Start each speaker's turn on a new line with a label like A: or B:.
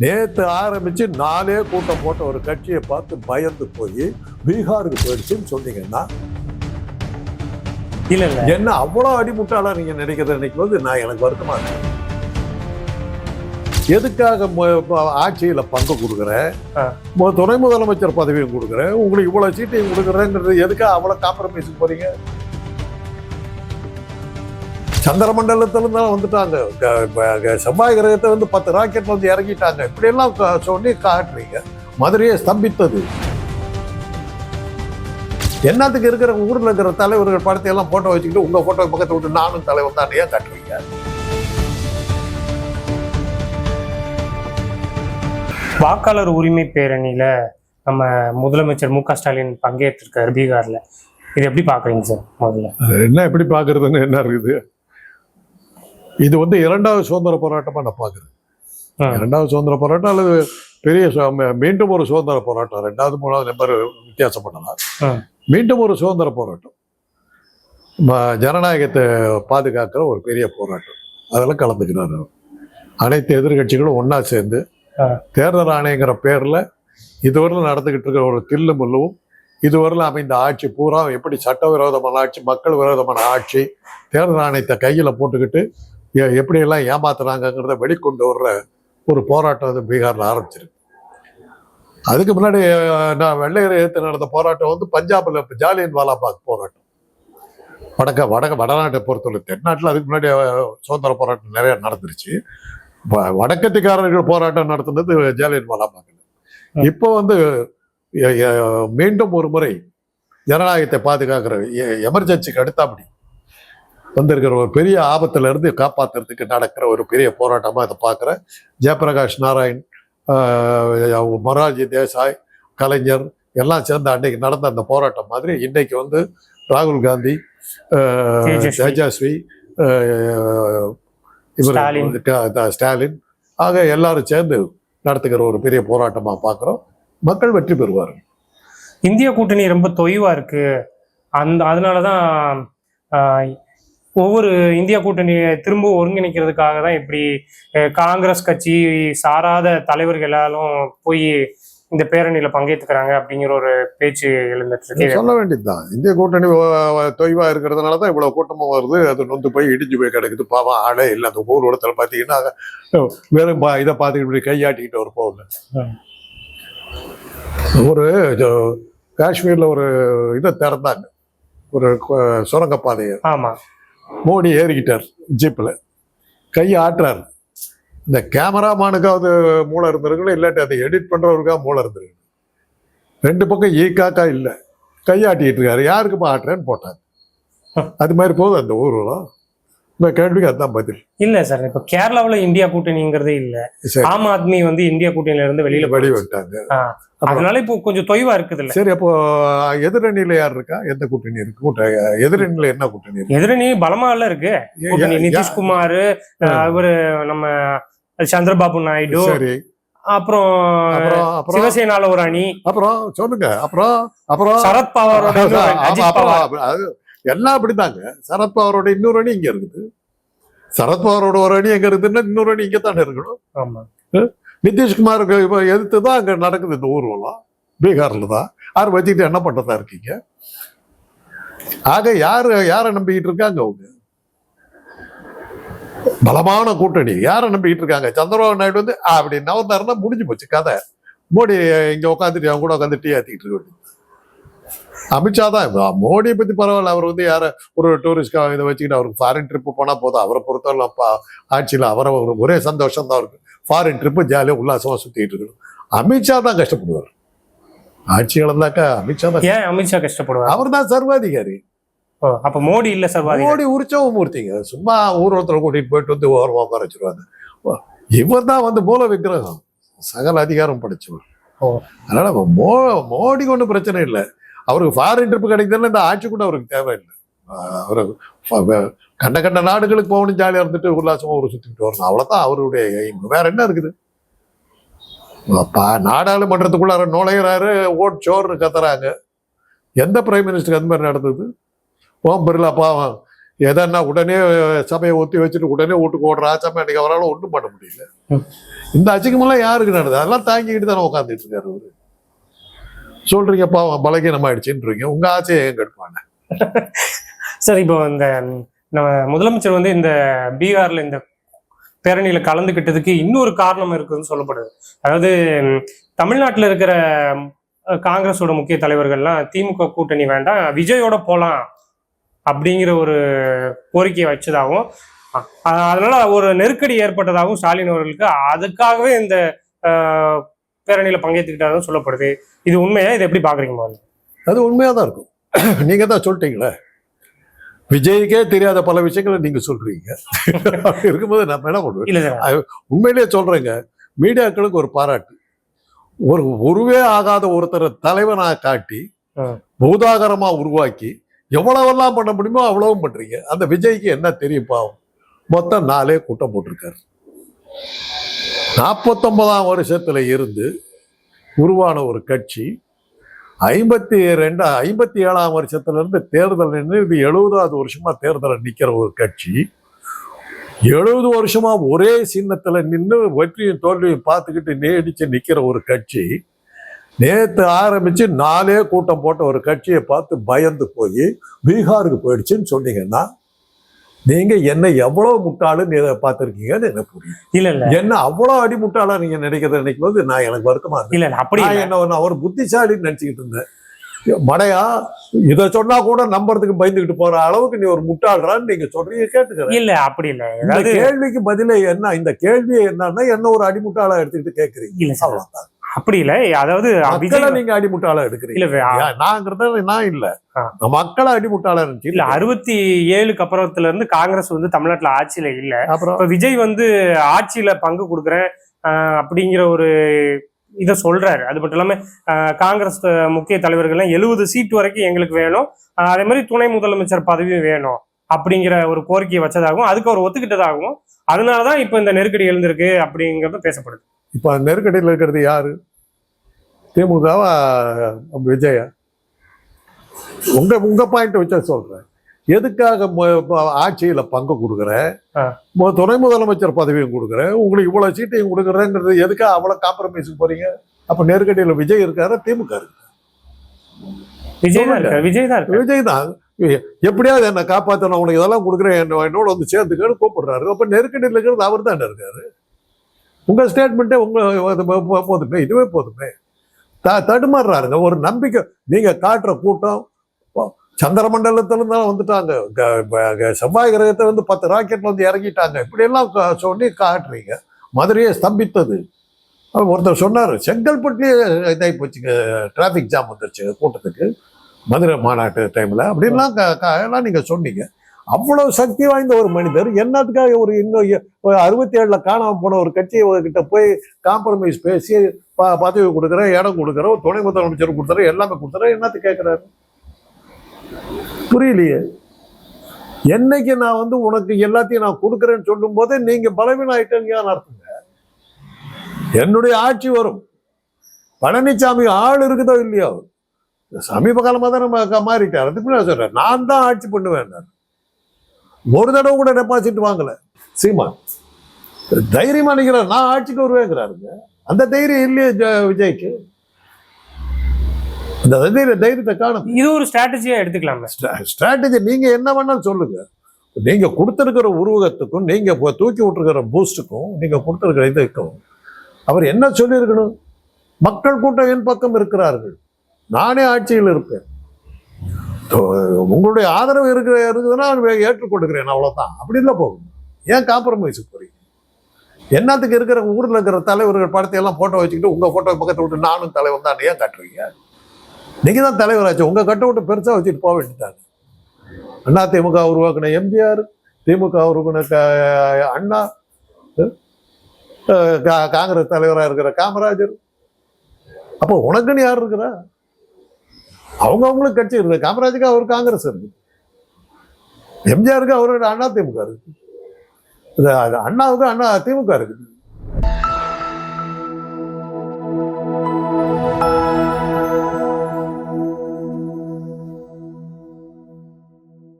A: நேற்று ஆரம்பிச்சு நாலே கூட்டம் போட்ட ஒரு கட்சியை பார்த்து பயந்து போய் பீகாருக்கு போயிடுச்சுன்னு சொன்னீங்கன்னா
B: இல்ல இல்ல.
A: என்ன அவ்வளோ அடிமுட்டாளா நீங்க நினைக்கிறத நினைக்கும் போது நான் எனக்கு வருத்தமா இருக்கு. எதுக்காக ஆட்சியில பங்கு கொடுக்குறேன்? துணை முதலமைச்சர் பதவியும் கொடுக்குறேன். உங்களுக்கு இவ்வளவு சீட்டையும் கொடுக்குறேங்கிறது எதுக்காக அவ்வளவு காம்ப்ரமைஸ் போறீங்க சந்திரமண்டலத்துல தான் வந்துட்டாங்க. செவ்வாய் கிரகத்தை வந்து பத்து ராக்கெட் வந்து இறங்கிட்டாங்க இப்படியெல்லாம் க- சொல்லி காட்டுறீங்க. மதுரையை ஸ்தம்பித்தது. என்னத்துக்கு இருக்கிற ஊர்ல இருக்கிற தலைவர்கள் படத்தை எல்லாம் போட்டோ வச்சுக்கிட்டு உங்க போட்டோ பக்கத்துல விட்டு நானும் தலைவர் தான் ஏன் காட்டுறீங்க?
B: வாக்காளர் உரிமை பேரணியில நம்ம முதலமைச்சர் மு க ஸ்டாலின் பங்கேற்றிருக்காரு பீகார்ல. இது எப்படி பாக்குறீங்க சார் முதல்ல?
A: என்ன எப்படி பாக்குறதுன்னு என்ன இருக்குது? இது வந்து இரண்டாவது சுதந்திர போராட்டமா நான் பாக்குறேன்
B: ஆ.
A: இரண்டாவது சுதந்திர போராட்டம் அல்லது பெரிய மீண்டும் ஒரு சுதந்திர போராட்டம் ரெண்டாவது மூணாவது நம்பர் வித்தியாசப்படலாம்
B: ஆ.
A: மீண்டும் ஒரு சுதந்திர போராட்டம் ஜனநாயகத்தை பாதுகாக்கிற ஒரு பெரிய போராட்டம் அதில் கலந்துக்கிறார். அனைத்து எதிர்கட்சிகளும் ஒண்ணா சேர்ந்து. தேர்தல் ஆணையங்கிற பேர்ல இதுவரையிலும் நடந்துகிட்டு இருக்கிற ஒரு தில்லு முள்ளும் இதுவரையிலும் அமைந்த ஆட்சி பூரா எப்படி சட்டவிரோதமான ஆட்சி மக்கள் விரோதமான ஆட்சி தேர்தல் ஆணையத்தை கையில் போட்டுக்கிட்டு எப்படியெல்லாம் ஏமாத்துறாங்கங்கிறத வெளிக்கொண்டு வர்ற ஒரு போராட்டம் வந்து பீகாரில் ஆரம்பிச்சிருக்கு. அதுக்கு முன்னாடி நான் வெள்ளையரை எதிர்த்து நடந்த போராட்டம் வந்து பஞ்சாபில் ஜாலியன் வாலாபாக் போராட்டம். வடக்க வடக்க வடநாட்டை பொறுத்தவரை தென்னாட்டில் அதுக்கு முன்னாடி சுதந்திர போராட்டம் நிறைய நடந்துருச்சு. வ- வடக்கத்திக்காரர்கள் போராட்டம் நடத்துனது ஜாலியன் வாலாபாக் இப்போ வந்து மீண்டும் ஒரு முறை ஜனநாயகத்தை பாதுகாக்கிற எமர்ஜென்சிக்கு அடுத்தாப்படி வந்திருக்கிற ஒரு பெரிய ஆபத்துல இருந்து காப்பாத்துறதுக்கு நடக்கிற ஒரு பெரிய போராட்டமா இதை பார்க்குறேன். ஜெயபிரகாஷ் நாராயண் மொரார்ஜி தேசாய் கலைஞர் எல்லாம் சேர்ந்து அன்னைக்கு நடந்த அந்த போராட்டம் மாதிரி இன்னைக்கு வந்து ராகுல் காந்தி
B: தேஜஸ்வி.
A: இவர்
B: ஸ்டாலின்.
A: ஆக எல்லாரும் சேர்ந்து நடத்துகிற ஒரு பெரிய போராட்டமா பார்க்குறோம். மக்கள் வெற்றி பெறுவார்கள்.
B: இந்திய கூட்டணி ரொம்ப தொய்வா இருக்கு. அந்த அதனாலதான் ஆஹ், ஒவ்வொரு இந்திய கூட்டணியை திரும்ப ஒருங்கிணைக்கிறதுக்காக தான் இப்படி காங்கிரஸ் கட்சி சாராத தலைவர்கள் எல்லாரும் போய் இந்த பேரணியில பங்கேற்றுக்கிறாங்க அப்படிங்கிற ஒரு பேச்சு எழுந்துட்டு இருக்கு.
A: சொல்ல வேண்டியதுதான். இந்திய கூட்டணி தொய்வா இருக்கிறதுனால தான் இவ்வளவு கூட்டமும் வருது. அது நொந்து போய் இடிஞ்சு போய் கிடக்குது. பாவம் ஆளே இல்லை. அந்த ஊர் இடத்துல பார்த்தீங்கன்னா வெறும் இதை பார்த்துக்கிட்டு இப்படி கையாட்டிக்கிட்டு ஒரு போகல. ஒரு காஷ்மீர்ல ஒரு இதை திறந்தாங்க. ஒரு சுரங்கப்பாதையை.
B: ஆமா.
A: மோடி ஏறிக்கிட்டார் ஜீப்பில். கை ஆட்டுறாரு. இந்த கேமராமானுக்காவது மூளை இருந்திருக்கணும் இல்லாட்டி அதை எடிட் பண்ணுறவருக்காக மூளை இருந்திருக்கு. ரெண்டு பக்கம் ஈக்காக்கா இல்லை. கையாட்டிட்டு இருக்காரு. யாருக்குமா ஆட்டுறேன்னு போட்டாங்க. அது மாதிரி போகுது அந்த ஊர்வலம். இந்த கேள்விக்கு அதுதான் பதில்.
B: இல்ல சார் இப்ப கேரளாவுல இந்தியா கூட்டணிங்கிறதே இல்ல. ஆம் ஆத்மி வந்து இந்திய கூட்டணியில இருந்து வெளியில
A: வெளி
B: போயிடுச்சு.
A: விட்டாங்க
B: ஆஹ், அதனால இப்போ கொஞ்சம் தொய்வா இருக்குது இல்ல.
A: சரி அப்போ எதிரணியில யார் இருக்கா? எந்த கூட்டணி இருக்கு? கூட்ட எதிரணியில என்ன கூட்டணி இருக்கு?
B: எதிரணி பலமா இல்ல இருக்கு. நிதிஷ்குமார் இவரு நம்ம சந்திரபாபு நாயுடு
A: சரி.
B: அப்புறம் சிவசேனால ஒரு அணி
A: அப்புறம் சொல்லுங்க. அப்புறம் அப்புறம்?
B: சரத்பவாரோட இன்னொரு
A: எல்லாம் அப்படிதாங்க. சரத்பவாரோட இன்னொரு அணி இங்க இருக்குது. சரத்பவாரோட ஒரு அணி எங்க இருக்குதுன்னா இன்னொரு அணி இங்க தானே இருக்கணும்.
B: ஆமா.
A: நிதிஷ்குமாருக்கு இப்ப எதிர்த்து தான் அங்க நடக்குது இந்த ஊர்வலம். பீகார்ல தான். யார் வச்சுக்கிட்டு என்ன பண்றதா இருக்கீங்க? ஆக யாரு யாரை நம்பிக்கிட்டு இருக்காங்க அவங்க? பலமான கூட்டணி. யாரை நம்பிக்கிட்டு இருக்காங்க? சந்திரபாபு நாயுடு வந்து "ஆ, அப்படி நவந்தாருன்னா முடிஞ்சு போச்சு கதை. மோடி இங்க உட்காந்துட்டு அவங்க கூட உட்காந்து டீ ஆத்திக்கிட்டு இருக்க அமித்ஷா தான். மோடியை பத்தி பரவாயில்ல அவர் வந்து யார ஒரு டூரிஸ்ட் இதை வச்சுக்கிட்டு அவருக்கு ஃபாரின் ட்ரிப்பு போனா போதும். அவரை பொறுத்தவரை அப்பா ஆட்சியில் அவரை ஒரு ஒரே சந்தோஷம் தான் இருக்கு. ஃபாரின் ட்ரிப்பு ஜாலியாக உல்லாசமா சுத்திட்டு இருக்கணும். அமித்ஷா தான் கஷ்டப்படுவார். ஆட்சி இழந்தாக்கா அமித்ஷா தான்
B: ஏன் அமித்ஷா கஷ்டப்படுவார்?
A: அவர் தான் சர்வாதிகாரி.
B: அப்ப மோடி இல்ல சர்வாதிகாரி.
A: மோடி உரிச்சவ மூர்த்திங்க. சும்மா ஊர்வலத்தில் கூட்டிட்டு போயிட்டு வந்து ஓரமாக உட்கார வச்சிருவாங்க இவர் தான் வந்து மூல விக்கிரகம். சகல அதிகாரம் படைச்சவர். அதனால மோ மோடிக்கு ஒன்றும் பிரச்சனை இல்லை. அவருக்கு ஃபாரின் ட்ரிப் கிடைக்குதுன்னா இந்த ஆட்சி கூட அவருக்கு தேவையில்லை. அவரு கண்ட கண்ட நாடுகளுக்கு போகணும் ஜாலியாக இருந்துட்டு உல்லாசமா ஒரு சுத்திட்டு வரணும். அவ்வளவுதான் அவருடைய aim. வேற என்ன இருக்குது? அப்பா நாடாளுமன்றத்துக்குள்ளார நுழையிறாரு ஓட் சோர்னு கத்துறாங்க. எந்த பிரைம் மினிஸ்டருக்கு அந்த மாதிரி நடந்தது? ஓம் பிர்லா பாவம். எதன்னா உடனே சபையை ஒத்தி வச்சுட்டு உடனே வீட்டுக்கு ஓடுற ஆச்சாம அன்னைக்கு அவரால் ஒன்றும் பண்ண முடியல. இந்த அசிங்கமெல்லாம் யாருக்கு நடந்தது? அதெல்லாம் தாங்கிக்கிட்டு தானே உட்காந்துட்டு இருக்காரு அவரு. சொல்றீங்கப்பா பாவம் பலகீனம் ஆயிடுச்சுன்றீங்க உங்க ஆசையை ஏன்
B: சார் இப்போ இந்த நம்ம முதலமைச்சர் வந்து இந்த பீகார்ல இந்த பேரணியில கலந்துக்கிட்டதுக்கு இன்னொரு காரணம் இருக்குதுன்னு சொல்லப்படுது. அதாவது தமிழ்நாட்டில் இருக்கிற காங்கிரஸோட முக்கிய தலைவர்கள்லாம் திமுக கூட்டணி வேண்டாம் விஜயோட போகலாம் அப்படிங்கிற ஒரு கோரிக்கையை வச்சதாகவும் அதனால ஒரு நெருக்கடி ஏற்பட்டதாகவும் ஸ்டாலின் அவர்களுக்கு அதுக்காகவே இந்த பேரணியில பங்கேற்றுக்கிட்டாலும் சொல்லப்படுது. இது உண்மையா? இதை எப்படி பாக்குறீங்க முதல்ல?
A: அது உண்மையாக தான் இருக்கும். நீங்க தான் சொல்லிட்டீங்களே. விஜய்க்கே தெரியாத பல விஷயங்களை நீங்க சொல்றீங்க. இருக்கும்போது நம்ம என்ன
B: சார்
A: உண்மையிலேயே சொல்றேங்க. மீடியாக்களுக்கு ஒரு பாராட்டு. ஒரு உருவே ஆகாத ஒருத்தரை தலைவனா காட்டி
B: ம்.
A: பூதாகரமா உருவாக்கி எவ்வளவெல்லாம் பண்ண முடியுமோ அவ்வளவும் பண்றீங்க. அந்த விஜய்க்கு என்ன தெரியும் பாவம்? மொத்தம் நாலே கூட்டம் போட்டிருக்காரு. நாற்பத்தொன்பதாம் வருஷத்தில் இருந்து உருவான ஒரு கட்சி. ஐம்பத்தி ரெண்டு ஐம்பத்தி ஏழாம் வருஷத்துலேருந்து தேர்தல் நின்று இது எழுபதாவது வருஷமாக தேர்தலில் நிற்கிற ஒரு கட்சி. எழுபது வருஷமாக ஒரே சின்னத்தில் நின்று வெற்றியும் தோல்வியும் பார்த்துக்கிட்டு நீடிச்சு நிற்கிற ஒரு கட்சி. நேற்று ஆரம்பித்து நாலே கூட்டம் போட்ட ஒரு கட்சியை பார்த்து பயந்து போய் பீகாருக்கு போயிடுச்சுன்னு சொன்னீங்கன்னா நீங்க என்ன எவ்வளவு முட்டாளுன்னு பார்த்திருக்கீங்கன்னு எனக்கு புரியும்
B: இல்ல இல்ல.
A: என்ன அவ்வளவு அடி முட்டாளா நீங்க நினைக்கிறத நினைக்கும் போது நான் எனக்கு வருத்தமா இருக்கு.
B: இல்ல அப்படி.
A: என்ன நான் ஒரு புத்திசாலின்னு நினைச்சுக்கிட்டு இருந்தேன். மடையா இதை சொன்னா கூட நம்புறதுக்கு பயந்துகிட்டு போற அளவுக்கு நீ ஒரு முட்டாள்றான்னு நீங்க சொல்றீங்க கேட்டுக்கிறேன்.
B: இல்ல அப்படி இல்ல.
A: இந்த கேள்விக்கு பதிலே என்ன இந்த கேள்வி என்னன்னா என்ன ஒரு அடிமுட்டாளா எடுத்துக்கிட்டு கேக்குறீங்க.
B: இல்ல சார்.
A: அவ்வளவுதான்.
B: அப்படி இல்ல. அதாவது
A: மக்களை நீங்க அடிமுட்டாளா எடுக்கிறீங்க.
B: இல்ல
A: நாங்கிறத நான் இல்ல. மக்களை அடிமுட்டாளா இருந்துச்சு.
B: இல்ல அறுபத்தி ஏழுக்கு அப்புறத்துல இருந்து காங்கிரஸ் வந்து தமிழ்நாட்டுல ஆட்சியில இல்ல.
A: அப்புறம்?
B: விஜய் வந்து ஆட்சியில பங்கு கொடுக்குறேன் அப்படிங்கிற ஒரு இத சொல்றாரு. அது மட்டும் இல்லாம காங்கிரஸ் முக்கிய தலைவர்கள்லாம் எழுபது சீட் வரைக்கும் எங்களுக்கு வேணும். அதே மாதிரி துணை முதலமைச்சர் பதவியும் வேணும் அப்படிங்கிற ஒரு கோரிக்கையை வச்சதாகவும் அதுக்கு அவர் ஒத்துக்கிட்டதாகவும் அதனாலதான் இப்ப இந்த நெருக்கடி எழுந்திருக்கு அப்படிங்கறது பேசப்படுது.
A: இப்ப நெருக்கடியில் இருக்கிறது யாரு? திமுகவா விஜயா? உங்க உங்க பாயிண்ட் வச்சா சொல்றேன். எதுக்காக ஆட்சியில பங்கு கொடுக்குறேன் துணை முதலமைச்சர் பதவியும் கொடுக்குறேன் உங்களுக்கு இவ்வளவு சீட்டையும் கொடுக்குறேங்கிறது எதுக்காக அவ்வளவு காம்ப்ரமைஸுக்கு போறீங்க? அப்ப நெருக்கடியில விஜய் இருக்காரு? திமுக இருக்கு
B: விஜய் தான் விஜய் தான்
A: விஜய் தான். எப்படியாவது என்ன காப்பாற்றணும் உனக்கு இதெல்லாம் கொடுக்குறேன் என்ன- என்னோட வந்து சேர்ந்துக்கன்னு கூப்பிடுறாரு. அப்ப நெருக்கடியில் இருக்கிறது அவர் தானே இருக்காரு? உங்கள் ஸ்டேட்மெண்ட்டே உங்கள் போதுமே இதுவே போதுமே. த தடுமாறுறாருங்க. ஒரு நம்பிக்கை. நீங்கள் காட்டுற கூட்டம் ஓ, தான் வந்துட்டாங்க. க- க- செவ்வாய் கிரகத்துல இருந்து பத்து ராக்கெட்டில் வந்து இறங்கிட்டாங்க. இப்படியெல்லாம் சொல்லி காட்டுறீங்க. மதுரையை ஸ்தம்பித்தது. ஒருத்தர் சொன்னார் செங்கல்பட்டுலேயே இதாகி போச்சுங்க. டிராஃபிக் ஜாம் வந்துருச்சு கூட்டத்துக்கு. மதுரை மாநாட்டு டைமில் அப்படின்லாம் க- எல்லாம் நீங்கள் சொன்னீங்க. அவ்வளவு சக்தி வாய்ந்த ஒரு மனிதர். என்னத்துக்காக ஒரு இன்னும் ஒரு அறுபத்தி ஏழுல காணாம போன ஒரு கட்சியை கிட்ட போய் காம்ப்ரமைஸ் பேசி பதவி கொடுக்குறேன் இடம் கொடுக்குறோம் துணை முதலமைச்சர் கொடுத்துறேன் எல்லாமே கொடுத்துறேன் என்னத்துக்கு கேட்கிறாரு புரியலையே. என்னைக்கு நான் வந்து உனக்கு எல்லாத்தையும் நான் கொடுக்குறேன்னு சொல்லும் போதே நீங்க பலவீனம் ஆயிட்டீங்க அர்த்தங்க? என்னுடைய ஆட்சி வரும். பழனிசாமி ஆள் இருக்குதோ இல்லையோ? சமீப காலமாக தான் நம்ம மாறிட்டார். அதுக்கு நான் சொல்றேன். நான் தான் ஆட்சி பண்ணுவேன் ஒரு தடவை கூட டெபாசிட் வாங்கல. சீமா தைரியமா நினைக்கிறார் நான் ஆட்சிக்கு வருவேங்கிறாருங்க. அந்த தைரியம் இல்லையே விஜய்க்கு? அந்த தைரிய தைரியத்தை காணும்.
B: இது ஒரு ஸ்ட்ராட்டஜியா எடுத்துக்கலாமே
A: ஸ்ட்ராட்டஜி நீங்க என்ன வேணாலும் சொல்லுங்க. நீங்க கொடுத்துருக்கிற உருவகத்துக்கும் நீங்க தூக்கி விட்டுருக்கிற பூஸ்டுக்கும் நீங்க கொடுத்துருக்கிற இதுக்கும் அவர் என்ன சொல்லியிருக்கணும்? மக்கள் கூட்டம் என் பக்கம் இருக்கிறார்கள். நானே ஆட்சியில் இருப்பேன். உங்களுடைய ஆதரவு இருக்கிற இருக்குதுன்னா நான் ஏற்றுக்கொண்டுக்கிறேன் அவ்வளவுதான். அப்படி இல்லை போகும் ஏன் காம்ப்ரமைஸ் போறீங்க என்னத்துக்கு இருக்கிற ஊரில் இருக்கிற தலைவர்கள் படத்தையெல்லாம் ஃபோட்டோ வச்சுக்கிட்டு உங்கள் ஃபோட்டோ பக்கத்தை விட்டு நானும் தலைவன் தான் ஏன் காட்டுறீங்க நீங்கள் தான் தலைவராச்சு. உங்கள் கட்ட விட்டு பெருசாக வச்சுட்டு போக வேண்டியதாங்க அண்ணா திமுக உருவாக்குன எம்ஜிஆர் திமுக உருவாக்குன க- அண்ணா கா- காங்கிரஸ் தலைவராக இருக்கிற காமராஜர். அப்போ உனக்குன்னு யார் இருக்கிறா? அவங்க அவங்களுக்கு கட்சி இருக்கு காமராஜுக்கு அவர் காங்கிரஸ் இருக்கு எம்ஜிஆருக்கு அவரோட அண்ணா திமுக இருக்குது. அது அண்ணாவுக்கு அண்ணா திமுக இருக்குது.